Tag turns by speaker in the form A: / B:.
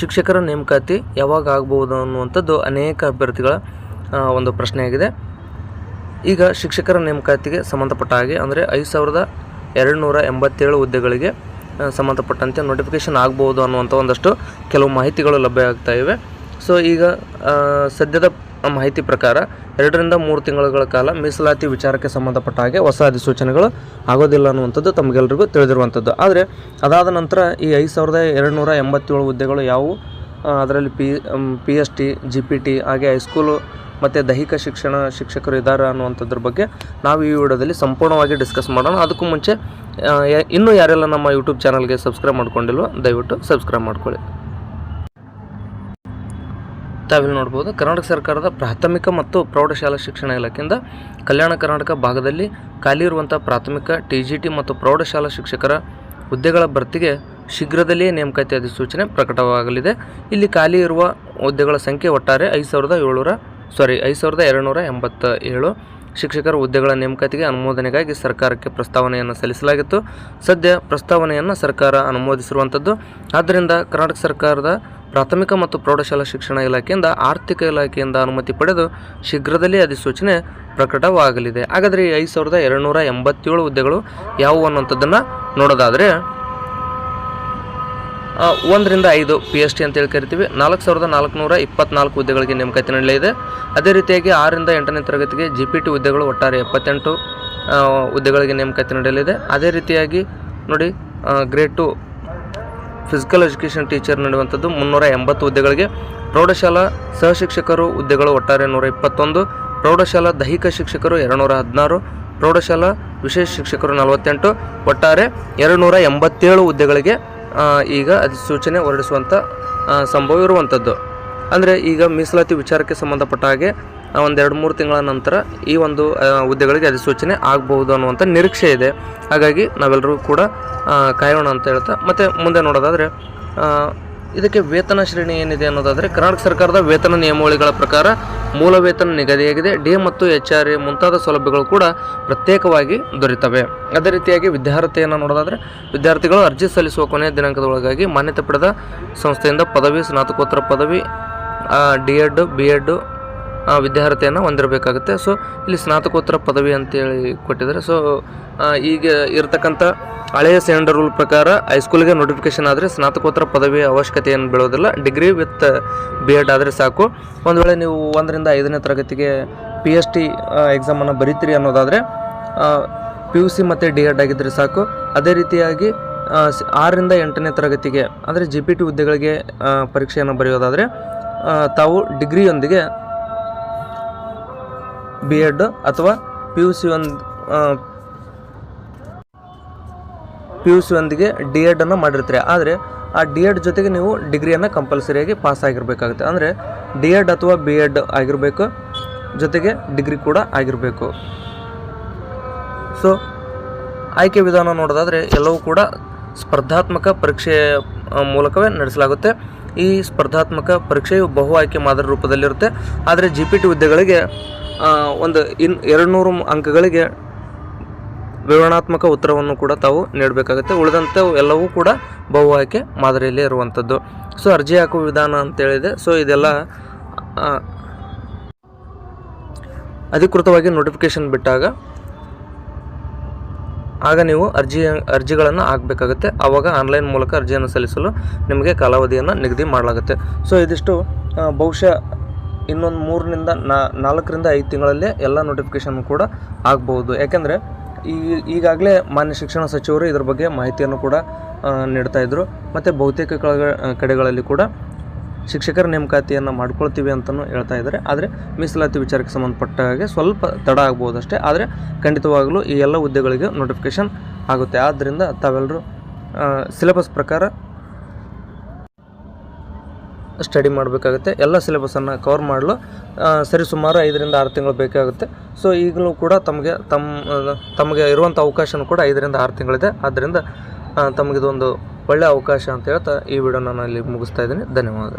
A: ಶಿಕ್ಷಕರ ನೇಮಕಾತಿ ಯಾವಾಗ ಆಗ್ಬೋದು ಅನ್ನುವಂಥದ್ದು ಅನೇಕ ಅಭ್ಯರ್ಥಿಗಳ ಒಂದು ಪ್ರಶ್ನೆಯಾಗಿದೆ. ಈಗ ಶಿಕ್ಷಕರ ನೇಮಕಾತಿಗೆ ಸಂಬಂಧಪಟ್ಟ ಹಾಗೆ ಅಂದರೆ ಐದು ಸಾವಿರದ ಎರಡು ನೂರ ಎಂಬತ್ತೇಳು ಹುದ್ದೆಗಳಿಗೆ ಸಂಬಂಧಪಟ್ಟಂತೆ ನೋಟಿಫಿಕೇಷನ್ ಆಗ್ಬೋದು ಅನ್ನುವಂಥ ಒಂದಷ್ಟು ಕೆಲವು ಮಾಹಿತಿಗಳು ಲಭ್ಯ ಆಗ್ತಾ ಇವೆ. ಸೊ ಈಗ ಸದ್ಯದ ಮಾಹಿತಿ ಪ್ರಕಾರ ಎರಡರಿಂದ ಮೂರು ತಿಂಗಳುಗಳ ಕಾಲ ಮೀಸಲಾತಿ ವಿಚಾರಕ್ಕೆ ಸಂಬಂಧಪಟ್ಟ ಹಾಗೆ ಹೊಸ ಅಧಿಸೂಚನೆಗಳು ಆಗೋದಿಲ್ಲ ಅನ್ನುವಂಥದ್ದು ತಮಗೆಲ್ಲರಿಗೂ ತಿಳಿದಿರುವಂಥದ್ದು. ಆದರೆ ಅದಾದ ನಂತರ ಈ ಐದು ಸಾವಿರದ ಎರಡುನೂರ ಎಂಬತ್ತೇಳು ಹುದ್ದೆಗಳು ಯಾವುವು? ಅದರಲ್ಲಿ P P S T G P T ಹಾಗೆ ಹೈಸ್ಕೂಲು ಮತ್ತು ದೈಹಿಕ ಶಿಕ್ಷಣ ಶಿಕ್ಷಕರು ಇದ್ದಾರೆ ಅನ್ನುವಂಥದ್ರ ಬಗ್ಗೆ ನಾವು ಈ ವಿಡಿಯೋದಲ್ಲಿ ಸಂಪೂರ್ಣವಾಗಿ ಡಿಸ್ಕಸ್ ಮಾಡೋಣ. ಅದಕ್ಕೂ ಮುಂಚೆ ಇನ್ನೂ ಯಾರೆಲ್ಲ ನಮ್ಮ ಯೂಟ್ಯೂಬ್ ಚಾನಲ್ಗೆ ಸಬ್ಸ್ಕ್ರೈಬ್ ಮಾಡ್ಕೊಂಡಿಲ್ವೋ, ದಯವಿಟ್ಟು ಸಬ್ಸ್ಕ್ರೈಬ್ ಮಾಡ್ಕೊಳ್ಳಿ. ತಾವಿಲ್ಲಿ ನೋಡ್ಬೋದು, ಕರ್ನಾಟಕ ಸರ್ಕಾರದ ಪ್ರಾಥಮಿಕ ಮತ್ತು ಪ್ರೌಢಶಾಲಾ ಶಿಕ್ಷಣ ಇಲಾಖೆಯಿಂದ ಕಲ್ಯಾಣ ಕರ್ನಾಟಕ ಭಾಗದಲ್ಲಿ ಖಾಲಿ ಇರುವಂಥ ಪ್ರಾಥಮಿಕ, ಟಿ ಜಿ ಟಿ ಮತ್ತು ಪ್ರೌಢಶಾಲಾ ಶಿಕ್ಷಕರ ಹುದ್ದೆಗಳ ಭರ್ತಿಗೆ ಶೀಘ್ರದಲ್ಲಿಯೇ ನೇಮಕಾತಿ ಅಧಿಸೂಚನೆ ಪ್ರಕಟವಾಗಲಿದೆ. ಇಲ್ಲಿ ಖಾಲಿ ಇರುವ ಹುದ್ದೆಗಳ ಸಂಖ್ಯೆ ಒಟ್ಟಾರೆ ಐದು ಸಾವಿರದ ಏಳ್ನೂರ ಸಾರಿ ಐದು ಸಾವಿರದ ಎರಡುನೂರ ಎಂಬತ್ತ ಏಳು ಶಿಕ್ಷಕರ ಹುದ್ದೆಗಳ ನೇಮಕಾತಿಗೆ ಅನುಮೋದನೆಗಾಗಿ ಸರ್ಕಾರಕ್ಕೆ ಪ್ರಸ್ತಾವನೆಯನ್ನು ಸಲ್ಲಿಸಲಾಗಿತ್ತು. ಸದ್ಯ ಪ್ರಸ್ತಾವನೆಯನ್ನು ಸರ್ಕಾರ ಅನುಮೋದಿಸಿರುವಂಥದ್ದು. ಆದ್ದರಿಂದ ಕರ್ನಾಟಕ ಸರ್ಕಾರದ ಪ್ರಾಥಮಿಕ ಮತ್ತು ಪ್ರೌಢಶಾಲಾ ಶಿಕ್ಷಣ ಇಲಾಖೆಯಿಂದ ಆರ್ಥಿಕ ಇಲಾಖೆಯಿಂದ ಅನುಮತಿ ಪಡೆದು ಶೀಘ್ರದಲ್ಲಿ ಅಧಿಸೂಚನೆ ಪ್ರಕಟವಾಗಲಿದೆ. ಹಾಗಾದರೆ ಈ ಐದು ಸಾವಿರದ ಎರಡುನೂರ ಎಂಬತ್ತೇಳು ಹುದ್ದೆಗಳು ಯಾವುವು ಅನ್ನುವಂಥದ್ದನ್ನು ನೋಡೋದಾದರೆ ಒಂದರಿಂದ ಐದು ಪಿ ಎಸ್ ಟಿ ಅಂತೇಳಿ ಕರಿತೀವಿ. ನಾಲ್ಕು ಸಾವಿರದ ನಾಲ್ಕುನೂರ ಇಪ್ಪತ್ನಾಲ್ಕು ಹುದ್ದೆಗಳಿಗೆ ನೇಮಕಾತಿ ನಡೆಯಲಿದೆ ಅದೇ ರೀತಿಯಾಗಿ ಆರರಿಂದ ಎಂಟನೇ ತರಗತಿಗೆ ಜಿ ಪಿ ಟಿ ಹುದ್ದೆಗಳು ಒಟ್ಟಾರೆ ಎಪ್ಪತ್ತೆಂಟು ಹುದ್ದೆಗಳಿಗೆ ನೇಮಕಾತಿ ನಡೆಯಲಿದೆ ಅದೇ ರೀತಿಯಾಗಿ ನೋಡಿ grade two physical education teacher ನೀಡುವಂಥದ್ದು ಮುನ್ನೂರ ಎಂಬತ್ತು ಹುದ್ದೆಗಳಿಗೆ. ಪ್ರೌಢಶಾಲಾ ಸಹಶಿಕ್ಷಕರು ಹುದ್ದೆಗಳು ಒಟ್ಟಾರೆ ನೂರ ಇಪ್ಪತ್ತೊಂದು. ಪ್ರೌಢಶಾಲಾ ದೈಹಿಕ ಶಿಕ್ಷಕರು ಎರಡುನೂರ ಹದಿನಾರು. ಪ್ರೌಢಶಾಲಾ ವಿಶೇಷ ಶಿಕ್ಷಕರು ನಲವತ್ತೆಂಟು. ಒಟ್ಟಾರೆ ಎರಡುನೂರ ಎಂಬತ್ತೇಳು ಹುದ್ದೆಗಳಿಗೆ ಈಗ ಅಧಿಸೂಚನೆ ಹೊರಡಿಸುವಂಥ ಸಂಭವ ಇರುವಂಥದ್ದು. ಅಂದರೆ ಈಗ ಮೀಸಲಾತಿ ವಿಚಾರಕ್ಕೆ ಸಂಬಂಧಪಟ್ಟ ಹಾಗೆ ಆ, ಒಂದು ಎರಡು ಮೂರು ತಿಂಗಳ ನಂತರ ಈ ಒಂದು ಹುದ್ದೆಗಳಿಗೆ ಅಧಿಸೂಚನೆ ಆಗಬಹುದು ಅನ್ನುವಂಥ ನಿರೀಕ್ಷೆ ಇದೆ. ಹಾಗಾಗಿ ನಾವೆಲ್ಲರೂ ಕೂಡ ಕಾಯೋಣ ಅಂತ ಹೇಳ್ತಾ ಮತ್ತು ಮುಂದೆ ನೋಡೋದಾದರೆ ಇದಕ್ಕೆ ವೇತನ ಶ್ರೇಣಿ ಏನಿದೆ ಅನ್ನೋದಾದರೆ ಕರ್ನಾಟಕ ಸರ್ಕಾರದ ವೇತನ ನಿಯಮಾವಳಿಗಳ ಪ್ರಕಾರ ಮೂಲ ವೇತನ ನಿಗದಿಯಾಗಿದೆ. ಡಿ ಮತ್ತು ಎಚ್ ಆರ್ ಎ ಮುಂತಾದ ಸೌಲಭ್ಯಗಳು ಕೂಡ ಪ್ರತ್ಯೇಕವಾಗಿ ದೊರೆತವೆ. ಅದೇ ರೀತಿಯಾಗಿ ವಿದ್ಯಾರ್ಥಿಯನ್ನು ನೋಡೋದಾದರೆ ವಿದ್ಯಾರ್ಥಿಗಳು ಅರ್ಜಿ ಸಲ್ಲಿಸುವ ಕೊನೆಯ ದಿನಾಂಕದ ಒಳಗಾಗಿ ಮಾನ್ಯತೆ ಪಡೆದ ಸಂಸ್ಥೆಯಿಂದ ಪದವಿ ಸ್ನಾತಕೋತ್ತರ ಪದವಿ ಡಿ ಎಡ್ ಬಿ ಎಡ್ ವಿದ್ಯಾರ್ಥಿಯನ್ನು ಹೊಂದಿರಬೇಕಾಗುತ್ತೆ. ಸೊ ಇಲ್ಲಿ ಸ್ನಾತಕೋತ್ತರ ಪದವಿ ಅಂತೇಳಿ ಕೊಟ್ಟಿದ್ದಾರೆ. ಸೊ ಈಗ ಇರತಕ್ಕಂಥ ಹಳೆಯ ಸ್ಟ್ಯಾಂಡರ್ಡ್ ರೂಲ್ ಪ್ರಕಾರ ಹೈಸ್ಕೂಲ್ಗೆ ನೋಟಿಫಿಕೇಶನ್ ಆದರೆ ಸ್ನಾತಕೋತ್ತರ ಪದವಿಯ ಅವಶ್ಯಕತೆ ಏನು ಬೀಳೋದಿಲ್ಲ. ಡಿಗ್ರಿ ವಿತ್ ಬಿ ಎಡ್ ಆದರೆ ಸಾಕು. ಒಂದು ವೇಳೆ ನೀವು ಒಂದರಿಂದ ಐದನೇ ತರಗತಿಗೆ ಪಿ ಎಚ್ ಟಿ ಎಕ್ಸಾಮನ್ನು ಬರೀತೀರಿ ಅನ್ನೋದಾದರೆ ಪಿ ಯು ಸಿ ಮತ್ತು ಡಿ ಎಡ್ ಆಗಿದ್ದರೆ ಸಾಕು. ಅದೇ ರೀತಿಯಾಗಿ ಆರರಿಂದ ಎಂಟನೇ ತರಗತಿಗೆ, ಅಂದರೆ ಜಿ ಪಿ ಟಿ ಹುದ್ದೆಗಳಿಗೆ ಪರೀಕ್ಷೆಯನ್ನು ಬರೆಯೋದಾದರೆ ತಾವು ಡಿಗ್ರಿಯೊಂದಿಗೆ ಬಿ ಎಡ್ ಅಥವಾ ಪಿ ಯು ಸಿ ಒಂದು ಪಿ ಯು ಸಿ ಡಿ ಎಡನ್ನು ಮಾಡಿರ್ತೀರಿ. ಆದರೆ ಆ ಡಿ ಎಡ್ ಜೊತೆಗೆ ನೀವು ಡಿಗ್ರಿಯನ್ನು ಕಂಪಲ್ಸರಿಯಾಗಿ ಪಾಸ್ ಆಗಿರಬೇಕಾಗುತ್ತೆ. ಅಂದರೆ ಡಿ ಎಡ್ ಅಥವಾ ಬಿ ಎಡ್ ಆಗಿರಬೇಕು, ಜೊತೆಗೆ ಡಿಗ್ರಿ ಕೂಡ ಆಗಿರಬೇಕು. ಸೊ ಆಯ್ಕೆ ವಿಧಾನ ನೋಡೋದಾದರೆ ಎಲ್ಲವೂ ಕೂಡ ಸ್ಪರ್ಧಾತ್ಮಕ ಪರೀಕ್ಷೆಯ ಮೂಲಕವೇ ನಡೆಸಲಾಗುತ್ತೆ. ಈ ಸ್ಪರ್ಧಾತ್ಮಕ ಪರೀಕ್ಷೆಯು ಬಹು ಆಯ್ಕೆ ಮಾದರಿ ರೂಪದಲ್ಲಿರುತ್ತೆ. ಆದರೆ ಜಿ ಪಿ ಟಿ ಹುದ್ದೆಗಳಿಗೆ ಒಂದು ಇನ್ ಎರಡು ನೂರು ಅಂಕಗಳಿಗೆ ವಿವರಣಾತ್ಮಕ ಉತ್ತರವನ್ನು ಕೂಡ ತಾವು ನೀಡಬೇಕಾಗುತ್ತೆ. ಉಳಿದಂತೆ ಎಲ್ಲವೂ ಕೂಡ ಬಹು ಆಯ್ಕೆ ಮಾದರಿಯಲ್ಲಿ ಇರುವಂಥದ್ದು. ಸೊ, ಅರ್ಜಿ ಹಾಕುವ ವಿಧಾನ ಅಂತೇಳಿದೆ ಸೊ, ಇದೆಲ್ಲ ಅಧಿಕೃತವಾಗಿ ನೋಟಿಫಿಕೇಶನ್ ಬಿಟ್ಟಾಗ ಆಗ ನೀವು ಅರ್ಜಿ, ಅರ್ಜಿಗಳನ್ನು ಹಾಕಬೇಕಾಗುತ್ತೆ. ಆವಾಗ ಆನ್ಲೈನ್ ಮೂಲಕ ಅರ್ಜಿಯನ್ನು ಸಲ್ಲಿಸಲು ನಿಮಗೆ ಕಾಲಾವಧಿಯನ್ನು ನಿಗದಿ ಮಾಡಲಾಗುತ್ತೆ. ಸೊ, ಇದಿಷ್ಟು ಬಹುಶಃ ಇನ್ನೊಂದು ಮೂರರಿಂದ ನಾಲ್ಕರಿಂದ ಐದು ತಿಂಗಳಲ್ಲೇ ಎಲ್ಲ ನೋಟಿಫಿಕೇಷನ್ ಕೂಡ ಆಗ್ಬೋದು ಯಾಕೆಂದರೆ ಈ, ಈಗಾಗಲೇ ಮಾನ್ಯ ಶಿಕ್ಷಣ ಸಚಿವರು ಇದ್ರ ಬಗ್ಗೆ ಮಾಹಿತಿಯನ್ನು ಕೂಡ ನೀಡ್ತಾಯಿದ್ರು ಮತ್ತು ಬಹುತೇಕ ಕಡೆ- ಕಡೆಗಳಲ್ಲಿ ಕೂಡ ಶಿಕ್ಷಕರ ನೇಮಕಾತಿಯನ್ನು ಮಾಡ್ಕೊಳ್ತೀವಿ ಅಂತಲೂ ಹೇಳ್ತಾ ಇದ್ದಾರೆ. ಆದರೆ ಮೀಸಲಾತಿ ವಿಚಾರಕ್ಕೆ ಸಂಬಂಧಪಟ್ಟ ಹಾಗೆ ಸ್ವಲ್ಪ ತಡ ಆಗ್ಬೋದು ಅಷ್ಟೇ ಆದರೆ ಖಂಡಿತವಾಗಲೂ ಈ ಎಲ್ಲ ಹುದ್ದೆಗಳಿಗೆ ನೋಟಿಫಿಕೇಷನ್ ಆಗುತ್ತೆ. ಆದ್ದರಿಂದ ತಾವೆಲ್ಲರೂ ಸಿಲೆಬಸ್ ಪ್ರಕಾರ ಸ್ಟಡಿ ಮಾಡಬೇಕಾಗುತ್ತೆ. ಎಲ್ಲ ಸಿಲೆಬಸನ್ನು ಕವರ್ ಮಾಡಲು ಸರಿ ಸುಮಾರು ಐದರಿಂದ ಆರು ತಿಂಗಳು ಬೇಕಾಗುತ್ತೆ. ಸೊ ಈಗಲೂ ಕೂಡ ತಮಗೆ ತಮ್ಮ ತಮಗೆ ಇರುವಂಥ ಅವಕಾಶನೂ ಕೂಡ ಐದರಿಂದ ಆರು ತಿಂಗಳಿದೆ. ಆದ್ದರಿಂದ ತಮಗಿದೊಂದು ಒಳ್ಳೆಯ ಅವಕಾಶ ಅಂತ ಹೇಳ್ತಾ ಈ ವಿಡಿಯೋ ನಾನು ಇಲ್ಲಿ ಮುಗಿಸ್ತಾ ಇದ್ದೀನಿ. ಧನ್ಯವಾದ